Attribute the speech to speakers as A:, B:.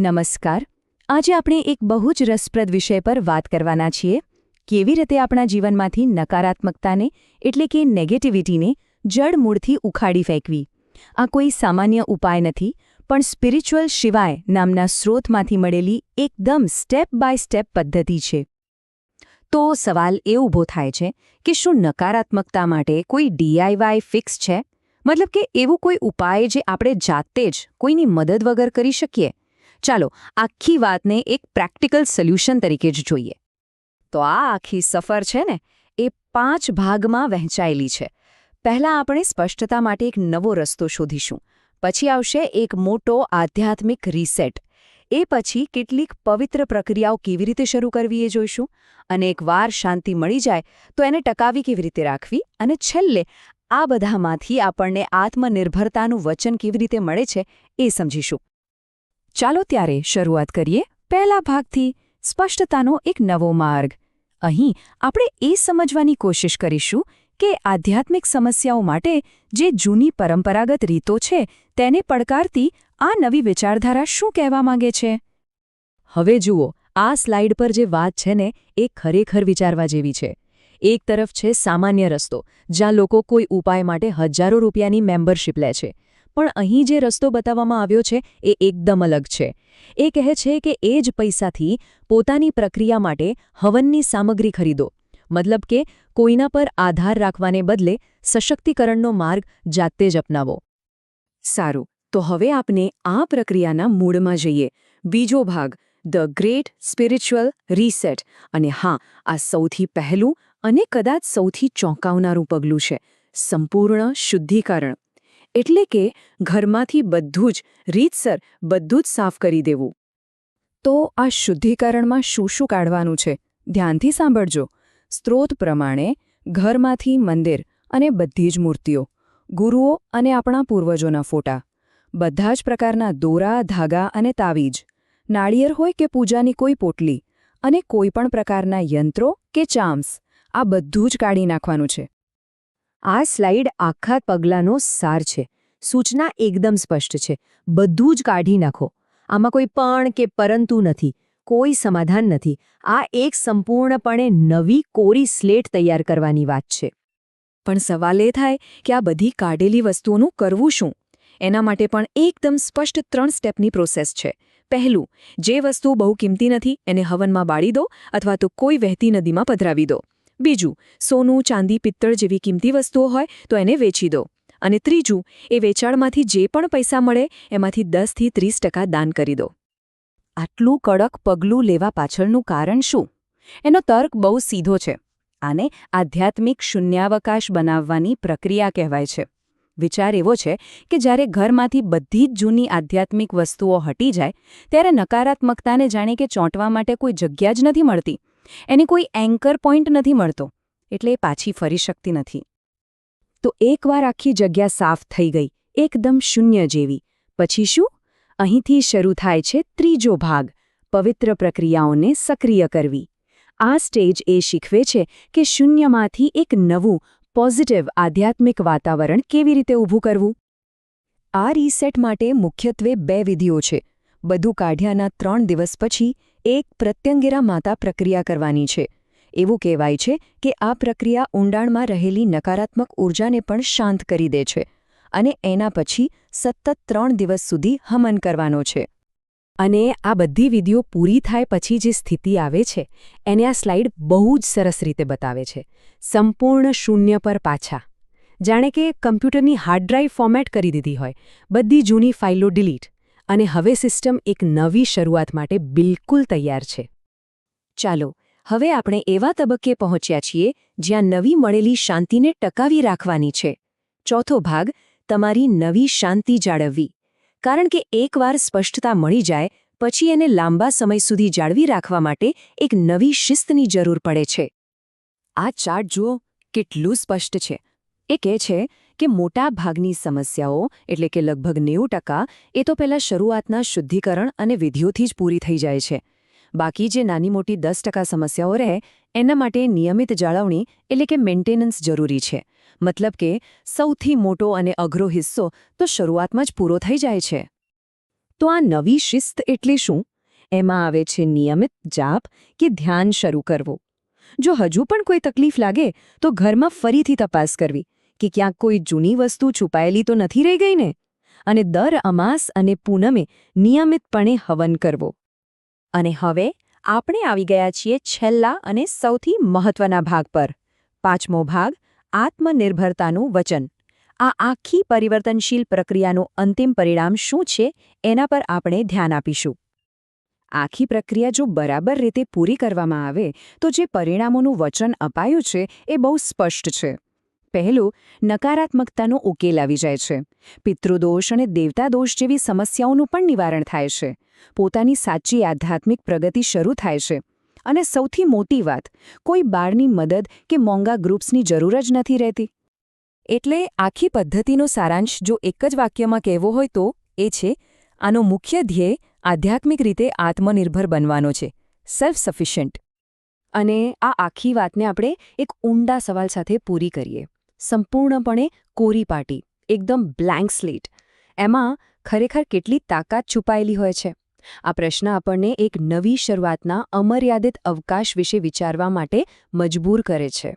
A: નમસ્કાર. આજે આપણે એક બહુ જ રસપ્રદ વિષય પર વાત કરવાના છીએ. કેવી રીતે આપણા જીવનમાંથી નકારાત્મકતાને, એટલે કે નેગેટિવિટીને જડમૂળથી ઉખાડી ફેંકવી? આ કોઈ સામાન્ય ઉપાય નથી, પણ સ્પિરિચ્યુઅલ શિવાય નામના સ્રોતમાંથી મળેલી એકદમ સ્ટેપ બાય સ્ટેપ પદ્ધતિ છે. તો સવાલ એ ઊભો થાય છે કે શું નકારાત્મકતા માટે કોઈ ડીઆઈવાય ફિક્સ છે? મતલબ કે એવું કોઈ ઉપાય જે આપણે જાતે જ કોઈની મદદ વગર કરી શકીએ? ચાલો, આખી વાતને એક પ્રેક્ટિકલ સોલ્યુશન તરીકે જ જોઈએ. તો આ આખી સફર છે ને, એ પાંચ ભાગમાં વહેંચાયેલી છે. પહેલાં આપણે સ્પષ્ટતા માટે એક નવો રસ્તો શોધીશું. પછી આવશે એક મોટો આધ્યાત્મિક રીસેટ. એ પછી કેટલીક પવિત્ર પ્રક્રિયાઓ કેવી રીતે શરૂ કરવી એ જોઈશું. અને એકવાર શાંતિ મળી જાય, તો એને ટકાવી કેવી રીતે રાખવી? અને છેલ્લે, આ બધામાંથી આપણને આત્મનિર્ભરતાનું વચન કેવી રીતે મળે છે એ સમજીશું. ચાલો ત્યારે શરૂઆત કરીએ પહેલા ભાગથી સ્પષ્ટતાનો એક નવો માર્ગ. અહીં આપણે એ સમજવાની કોશિશ કરીશું કે આધ્યાત્મિક સમસ્યાઓ માટે જે જૂની પરંપરાગત રીતો છે તેને પડકારતી આ નવી વિચારધારા શું કહેવા માંગે છે? હવે જુઓ, આ સ્લાઇડ પર જે વાત છે ને એ ખરેખર વિચારવા જેવી છે. એક તરફ છે સામાન્ય રસ્તો, જ્યાં લોકો કોઈ ઉપાય માટે હજારો રૂપિયાની મેમ્બરશિપ લે છે. પણ અહીં જે રસ્તો બતાવવામાં આવ્યો છે, એ એકદમ અલગ છે. એ કહે છે કે એ જ પૈસાથી પોતાની પ્રક્રિયા માટે હવનની સામગ્રી ખરીદો. મતલબ કે કોઈના પર આધાર રાખવાને બદલે સશક્તિકરણનો માર્ગ જાતે જ અપનાવો. સારું, તો હવે આપણે આ પ્રક્રિયાના મૂળમાં જઈએ. બીજો ભાગ, ધ ગ્રેટ સ્પિરિચ્યુઅલ રીસેટ. અને હા, આ સૌથી પહેલું અને કદાચ સૌથી ચોંકાવનારું પગલું છે, સંપૂર્ણ શુદ્ધિકરણ. એટલે કે ઘરમાંથી બધું જ, રીતસર બધું જ સાફ કરી દેવું. તો આ શુદ્ધિકરણમાં શું શું કાઢવાનું છે? ધ્યાનથી સાંભળજો. સ્ત્રોત પ્રમાણે ઘરમાંથી મંદિર અને બધી જ મૂર્તિઓ, ગુરુઓ અને આપણા પૂર્વજોના ફોટા, બધા જ પ્રકારના દોરા, ધાગા અને તાવીજ, નાળિયેર હોય કે પૂજાની કોઈ પોટલી અને કોઈ પણ પ્રકારના યંત્રો કે ચામ્સ, આ બધું જ કાઢી નાખવાનું છે. આ સ્લાઇડ આખા પગલાંનો સાર છે. સૂચના એકદમ સ્પષ્ટ છે. બધું જ કાઢી નાખો. આમાં કોઈ પણ કે પરંતુ નથી. કોઈ સમાધાન નથી. આ એક સંપૂર્ણપણે નવી કોરી સ્લેટ તૈયાર કરવાની વાત છે. પણ સવાલ એ થાય કે આ બધી કાઢેલી વસ્તુઓનું કરવું શું? એના માટે પણ એકદમ સ્પષ્ટ ત્રણ સ્ટેપની પ્રોસેસ છે. પહેલું, જે વસ્તુ બહુ કિંમતી નથી, એને હવનમાં બાળી દો અથવા તો કોઈ વહેતી નદીમાં પધરાવી દો. બીજું, સોનું, ચાંદી, પિત્તળ જેવી કિંમતી વસ્તુઓ હોય તો એને વેચી દો. અને ત્રીજું, એ વેચાણમાંથી જે પણ પૈસા મળે એમાંથી દસથી ત્રીસ ટકા દાન કરી દો. આટલું કડક પગલું લેવા પાછળનું કારણ શું? એનો તર્ક બહુ સીધો છે. આને આધ્યાત્મિક શૂન્યાવકાશ બનાવવાની પ્રક્રિયા કહેવાય છે. વિચાર એવો છે કે જ્યારે ઘરમાંથી બધી જ જૂની આધ્યાત્મિક વસ્તુઓ હટી જાય, ત્યારે નકારાત્મકતાને જાણે કે ચોંટવા માટે કોઈ જગ્યા જ નથી મળતી. એને કોઈ એન્કર પોઈન્ટ નથી મળતો, એટલે એ પાછી ફરી શકતી નથી. તો એકવાર આખી જગ્યા સાફ થઈ ગઈ, એકદમ શૂન્ય જેવી. પછી શું? અહીંથી શરૂ થાય છે ત્રીજો ભાગ, પવિત્ર પ્રક્રિયાઓને સક્રિય કરવી. આ સ્ટેજ એ શીખવે છે કે શૂન્યમાંથી એક નવું પોઝિટિવ આધ્યાત્મિક વાતાવરણ કેવી રીતે ઊભું કરવું. આ રીસેટ માટે મુખ્યત્વે બે વિધિઓ છે. બધું કાઢ્યાના ત્રણ દિવસ પછી એક પ્રત્યંગેરા માતા પ્રક્રિયા કરવાની છે. એવું કહેવાય છે કે આ પ્રક્રિયા ઊંડાણમાં રહેલી નકારાત્મક ઊર્જાને પણ શાંત કરી દે છે અને એના પછી સતત ત્રણ દિવસ સુધી હમન કરવાનો છે. અને આ બધી વિધિઓ પૂરી થાય પછી જે સ્થિતિ આવે છે, એને આ સ્લાઇડ બહુ જ સરસ રીતે બતાવે છે. સંપૂર્ણ શૂન્ય પર પાછા. જાણે કે કમ્પ્યુટરની હાર્ડ ડ્રાઈવ ફોર્મેટ કરી દીધી હોય. બધી જૂની ફાઇલો ડિલીટ. અને હવે સિસ્ટમ એક નવી શરૂઆત માટે બિલકુલ તૈયાર છે. ચાલો, હવે આપણે એવા તબક્કે પહોંચ્યા છીએ જ્યાં નવી મળેલી શાંતિને ટકાવી રાખવાની છે. ચોથો ભાગ, તમારી નવી શાંતિ જાળવવી. કારણ કે એકવાર સ્પષ્ટતા મળી જાય, પછી એને લાંબા સમય સુધી જાળવી રાખવા માટે એક નવી શિસ્તની જરૂર પડે છે. આ ચાર્ટ જુઓ, કેટલું સ્પષ્ટ છે. એ કહે છે કે મોટા ભાગની સમસ્યાઓ, એટલે કે લગભગ નેવું ટકા, એ તો પહેલાં શરૂઆતના શુદ્ધિકરણ અને વિધિઓથી જ પૂરી થઈ જાય છે. બાકી જે નાની મોટી દસ ટકા સમસ્યાઓ રહે, એના માટે નિયમિત જાળવણી, એટલે કે મેન્ટેનન્સ જરૂરી છે. મતલબ કે, સૌથી મોટો અને અઘરો હિસ્સો તો શરૂઆતમાં જ પૂરો થઈ જાય છે. તો આ નવી શિસ્ત એટલે શું? એમાં આવે છે નિયમિત જાપ કે ધ્યાન શરૂ કરવું. જો હજુ પણ કોઈ તકલીફ લાગે, તો ઘરમાં ફરીથી તપાસ કરવી. કે ક્યાંક કોઈ જૂની વસ્તુ છુપાયેલી તો નથી રહી ગઈ ને? અને દર અમાસ અને પૂનમે નિયમિતપણે હવન કરવો. અને હવે આપણે આવી ગયા છીએ છેલ્લા અને સૌથી મહત્વના ભાગ પર, પાંચમો ભાગ, આત્મનિર્ભરતાનું વચન. આ આખી પરિવર્તનશીલ પ્રક્રિયાનું અંતિમ પરિણામ શું છે એના પર આપણે ધ્યાન આપીશું. આખી પ્રક્રિયા જો બરાબર રીતે પૂરી કરવામાં આવે, તો જે પરિણામોનું વચન અપાયું છે એ બહુ સ્પષ્ટ છે. પહેલું, નકારાત્મકતાનો ઉકેલ આવી જાય છે. પિતૃદોષ અને દેવતાદોષ જેવી સમસ્યાઓનું પણ નિવારણ થાય છે. પોતાની સાચી આધ્યાત્મિક પ્રગતિ શરૂ થાય છે. અને સૌથી મોટી વાત, કોઈ બાળની મદદ કે મોંઘા ગ્રુપ્સની જરૂર જ નથી રહેતી. એટલે આખી પદ્ધતિનો સારાંશ જો એક જ વાક્યમાં કહેવો હોય તો એ છે, આનો મુખ્ય ધ્યેય આધ્યાત્મિક રીતે આત્મનિર્ભર બનવાનો છે. સેલ્ફ સફિશિયન્ટ અને આ આખી વાતને આપણે એક ઊંડા સવાલ સાથે પૂરી કરીએ. સંપૂર્ણપણે કોરી પાટી, એકદમ બ્લેન્ક સ્લેટ એમાં ખરેખર કેટલી તાકાત છુપાયેલી હોય છે? આ પ્રશ્ન આપણને એક નવી શરૂઆતના અમર્યાદિત અવકાશ વિશે વિચારવા માટે મજબૂર કરે છે.